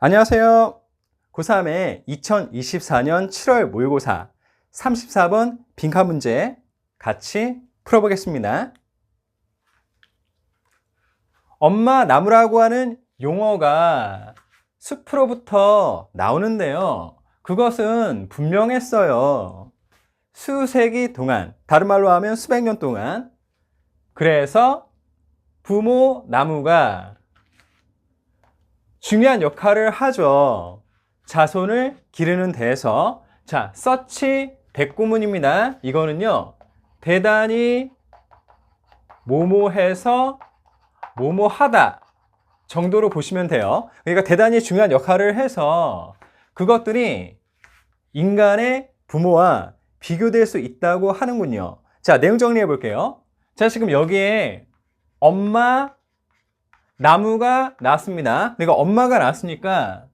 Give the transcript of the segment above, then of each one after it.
안녕하세요. 고3의 2024년 7월 모의고사 34번 빈칸 문제 같이 풀어보겠습니다. 엄마 나무라고 하는 용어가 숲으로부터 나오는데요. 그것은 분명했어요. 수세기 동안, 다른 말로 하면 수백 년 동안. 그래서 부모 나무가 중요한 역할을 하죠. 자손을 기르는 데에서. 자, 서치 대구문입니다. 이거는요, 대단히 모모해서 모모하다 정도로 보시면 돼요. 그러니까 대단히 중요한 역할을 해서 그것들이 인간의 부모와 비교될 수 있다고 하는군요. 자, 내용 정리해 볼게요. 자, 지금 여기에 엄마, 나무가 나왔습니다. 그러니까 엄마가 나왔으니까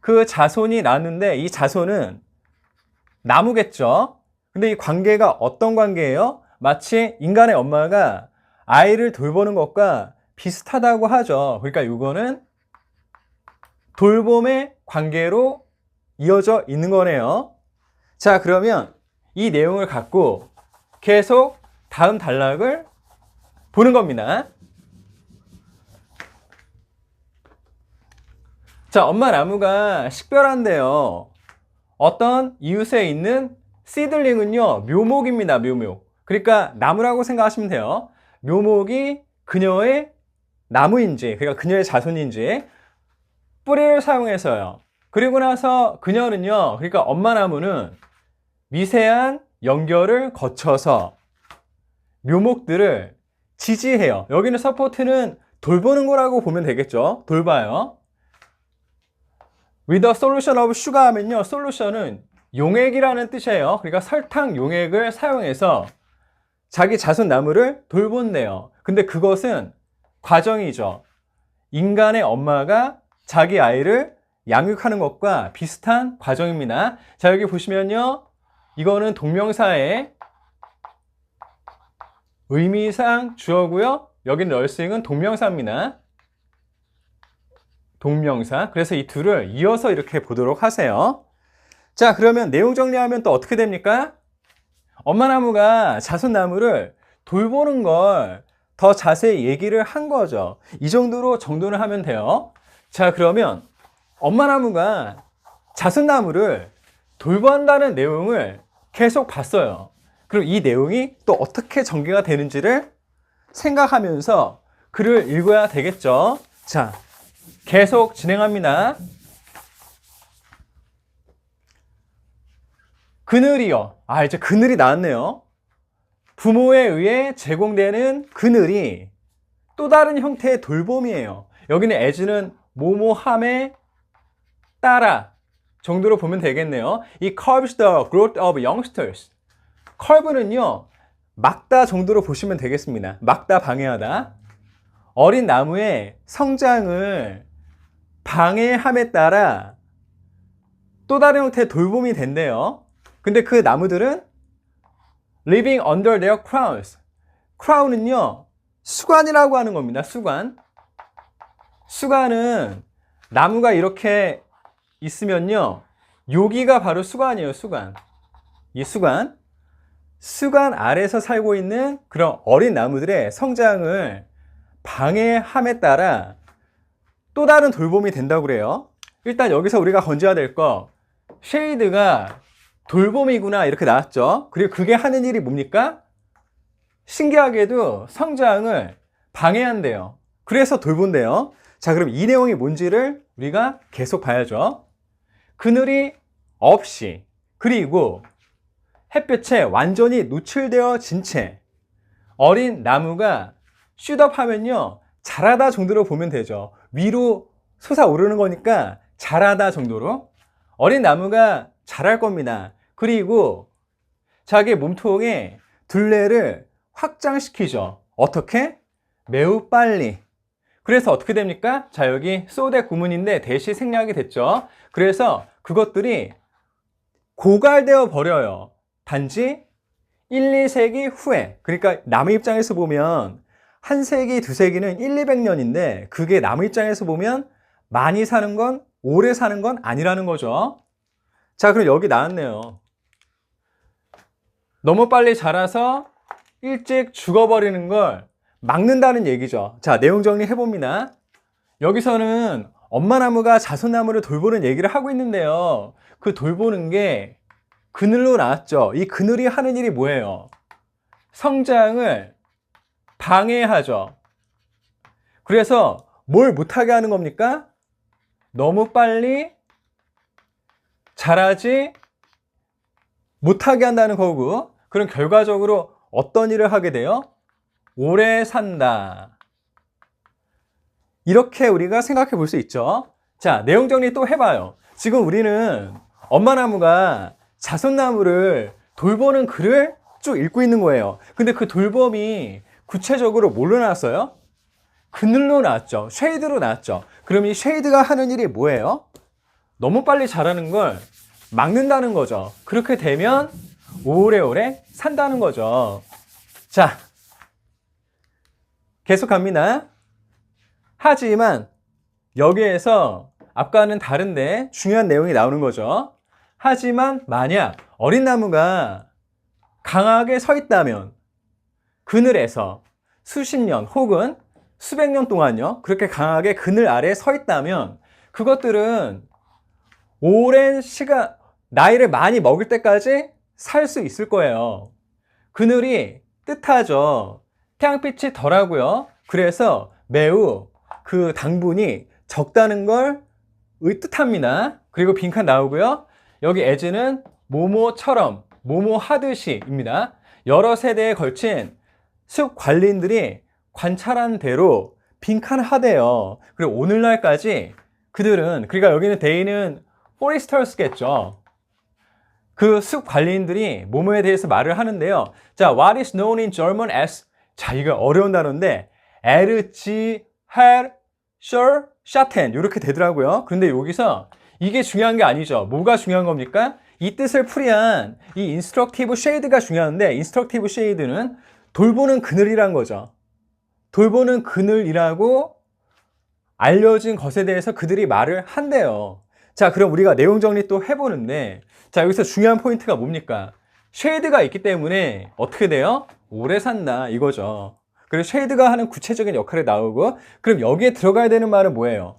그 자손이 나왔는데 이 자손은 나무겠죠. 근데 이 관계가 어떤 관계예요? 마치 인간의 엄마가 아이를 돌보는 것과 비슷하다고 하죠. 그러니까 이거는 돌봄의 관계로 이어져 있는 거네요. 자, 그러면 이 내용을 갖고 계속 다음 단락을 보는 겁니다. 자, 엄마 나무가 식별한대요. 어떤 이웃에 있는 씨들링은요, 묘목입니다, 묘목. 그러니까 나무라고 생각하시면 돼요. 묘목이 그녀의 나무인지, 그러니까 그녀의 자손인지, 뿌리를 사용해서요. 그리고 나서 그녀는요, 그러니까 엄마 나무는 미세한 연결을 거쳐서 묘목들을 지지해요. 여기는 서포트는 돌보는 거라고 보면 되겠죠. 돌봐요. With a solution of sugar 하면요. 솔루션은 용액이라는 뜻이에요. 그러니까 설탕 용액을 사용해서 자기 자손 나무를 돌본대요. 근데 그것은 과정이죠. 인간의 엄마가 자기 아이를 양육하는 것과 비슷한 과정입니다. 자, 여기 보시면요. 이거는 동명사의 의미상 주어고요. 여기는 널싱은 동명사입니다. 동명사. 그래서 이 둘을 이어서 이렇게 보도록 하세요. 자, 그러면 내용 정리하면 또 어떻게 됩니까? 엄마 나무가 자손 나무를 돌보는 걸 더 자세히 얘기를 한 거죠. 이 정도로 정돈을 하면 돼요. 자, 그러면 엄마 나무가 자손 나무를 돌본다는 내용을 계속 봤어요. 그럼 이 내용이 또 어떻게 전개가 되는지를 생각하면서 글을 읽어야 되겠죠. 자, 계속 진행합니다. 그늘이요. 아, 이제 그늘이 나왔네요. 부모에 의해 제공되는 그늘이 또 다른 형태의 돌봄이에요. 여기는 as는 모모함에 따라 정도로 보면 되겠네요. 이 curbs the growth of youngsters. curve는요, 막다 정도로 보시면 되겠습니다. 막다, 방해하다. 어린 나무의 성장을 방해함에 따라 또 다른 형태의 돌봄이 된대요. 근데 그 나무들은 living under their crowns. crown은요, 수관이라고 하는 겁니다. 수관. 수관은 나무가 이렇게 있으면요, 여기가 바로 수관이에요, 수관. 이 수관. 수관 아래서 살고 있는 그런 어린 나무들의 성장을 방해함에 따라 또 다른 돌봄이 된다고 그래요. 일단 여기서 우리가 건져야 될 거, 쉐이드가 돌봄이구나 이렇게 나왔죠. 그리고 그게 하는 일이 뭡니까? 신기하게도 성장을 방해한대요. 그래서 돌본대요. 자, 그럼 이 내용이 뭔지를 우리가 계속 봐야죠. 그늘이 없이 그리고 햇볕에 완전히 노출되어진 채 어린 나무가 슈업 하면요 자라다 정도로 보면 되죠. 위로 솟아오르는 거니까 자라다 정도로. 어린 나무가 자랄 겁니다. 그리고 자기 몸통에 둘레를 확장시키죠. 어떻게? 매우 빨리. 그래서 어떻게 됩니까? 자 여기 소대 구문인데 대시 생략이 됐죠. 그래서 그것들이 고갈되어 버려요. 단지 1, 2세기 후에. 그러니까 남의 입장에서 보면 한 세기, 두 세기는 1, 200년인데 그게 남의 입장에서 보면 많이 사는 건 오래 사는 건 아니라는 거죠. 자, 그럼 여기 나왔네요. 너무 빨리 자라서 일찍 죽어버리는 걸 막는다는 얘기죠. 자, 내용 정리 해봅니다. 여기서는 엄마 나무가 자손나무를 돌보는 얘기를 하고 있는데요. 그 돌보는 게 그늘로 나왔죠. 이 그늘이 하는 일이 뭐예요? 성장을 방해하죠. 그래서 뭘 못하게 하는 겁니까? 너무 빨리 자라지 못하게 한다는 거고, 그럼 결과적으로 어떤 일을 하게 돼요? 오래 산다. 이렇게 우리가 생각해 볼 수 있죠. 자, 내용 정리 또 해봐요. 지금 우리는 엄마 나무가 자손나무를 돌보는 글을 쭉 읽고 있는 거예요. 근데 그 돌봄이 구체적으로 뭘로 나왔어요? 그늘로 나왔죠. 쉐이드로 나왔죠. 그럼 이 쉐이드가 하는 일이 뭐예요? 너무 빨리 자라는 걸 막는다는 거죠. 그렇게 되면 오래오래 산다는 거죠. 자, 계속 갑니다. 하지만 여기에서 아까는 다른데 중요한 내용이 나오는 거죠. 하지만 만약 어린 나무가 강하게 서 있다면 그늘에서 수십 년 혹은 수백 년 동안요. 그렇게 강하게 그늘 아래에 서 있다면 그것들은 오랜 시간, 나이를 많이 먹을 때까지 살 수 있을 거예요. 그늘이 뜻하죠. 태양빛이 덜하고요. 그래서 매우 그 당분이 적다는 걸 의뜻합니다. 그리고 빈칸 나오고요. 여기 에즈는 모모처럼, 모모 하듯이 입니다. 여러 세대에 걸친 숲 관리인들이 관찰한 대로 빈칸 하대요. 그리고 오늘날까지 그들은, 그러니까 여기는 데이는 포리스터스겠죠. 그숲 관리인들이 모모에 대해서 말을 하는데요. 자, what is known in German as 자, 이거 어려운 단어인데 에르치 헬셔 샤텐 이렇게 되더라고요. 그런데 여기서 이게 중요한 게 아니죠. 뭐가 중요한 겁니까? 이 뜻을 풀이한 이 인스트럭티브 쉐이드가 중요한데 인스트럭티브 쉐이드는 돌보는 그늘이란 거죠. 돌보는 그늘이라고 알려진 것에 대해서 그들이 말을 한대요. 자, 그럼 우리가 내용 정리 또 해보는데, 자, 여기서 중요한 포인트가 뭡니까? 쉐이드가 있기 때문에 어떻게 돼요? 오래 산다, 이거죠. 그리고 쉐이드가 하는 구체적인 역할이 나오고, 그럼 여기에 들어가야 되는 말은 뭐예요?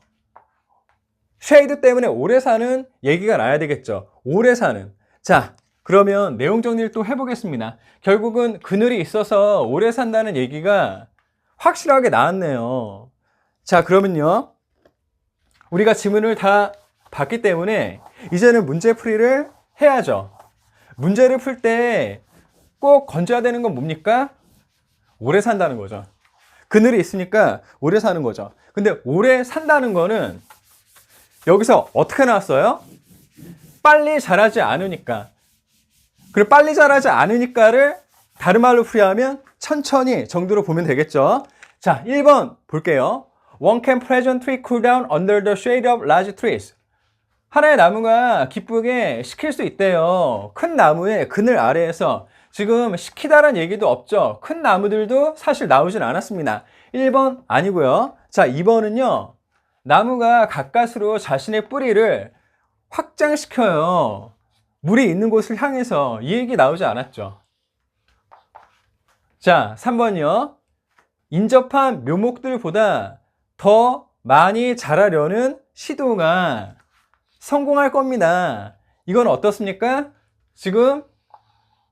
쉐이드 때문에 오래 사는 얘기가 나야 되겠죠. 오래 사는. 자, 그러면 내용 정리를 또 해보겠습니다. 결국은 그늘이 있어서 오래 산다는 얘기가 확실하게 나왔네요. 자, 그러면요. 우리가 지문을 다 봤기 때문에 이제는 문제 풀이를 해야죠. 문제를 풀 때 꼭 건져야 되는 건 뭡니까? 오래 산다는 거죠. 그늘이 있으니까 오래 사는 거죠. 근데 오래 산다는 거는 여기서 어떻게 나왔어요? 빨리 자라지 않으니까. 그리고 빨리 자라지 않으니까를 다른 말로 풀이하면 천천히 정도로 보면 되겠죠. 자, 1번 볼게요. One can pleasantly cool down under the shade of large trees. 하나의 나무가 기쁘게 식힐 수 있대요. 큰 나무의 그늘 아래에서 지금 식히다란 얘기도 없죠. 큰 나무들도 사실 나오진 않았습니다. 1번 아니고요. 자, 2번은요. 나무가 가까스로 자신의 뿌리를 확장시켜요. 물이 있는 곳을 향해서 이 얘기 나오지 않았죠. 자, 3번이요. 인접한 묘목들보다 더 많이 자라려는 시도가 성공할 겁니다. 이건 어떻습니까? 지금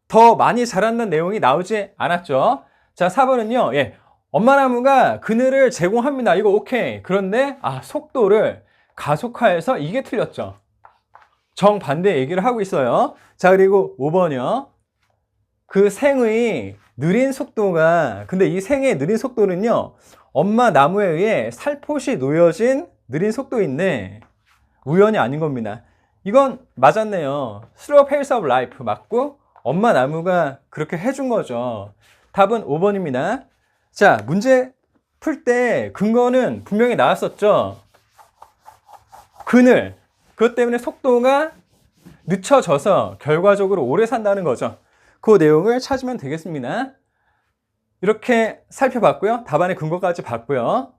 더 많이 자란다는 내용이 나오지 않았죠. 자, 4번은요. 예. 엄마 나무가 그늘을 제공합니다. 이거 오케이. 그런데 아, 속도를 가속화해서 이게 틀렸죠. 정반대 얘기를 하고 있어요. 자, 그리고 5번이요. 그 생의 느린 속도가 근데 이 생의 느린 속도는요. 엄마 나무에 의해 살포시 놓여진 느린 속도인데 우연이 아닌 겁니다. 이건 맞았네요. slow pace of life 맞고 엄마 나무가 그렇게 해준 거죠. 답은 5번입니다. 자, 문제 풀 때 근거는 분명히 나왔었죠. 그늘. 그것 때문에 속도가 늦춰져서 결과적으로 오래 산다는 거죠. 그 내용을 찾으면 되겠습니다. 이렇게 살펴봤고요. 답안의 근거까지 봤고요.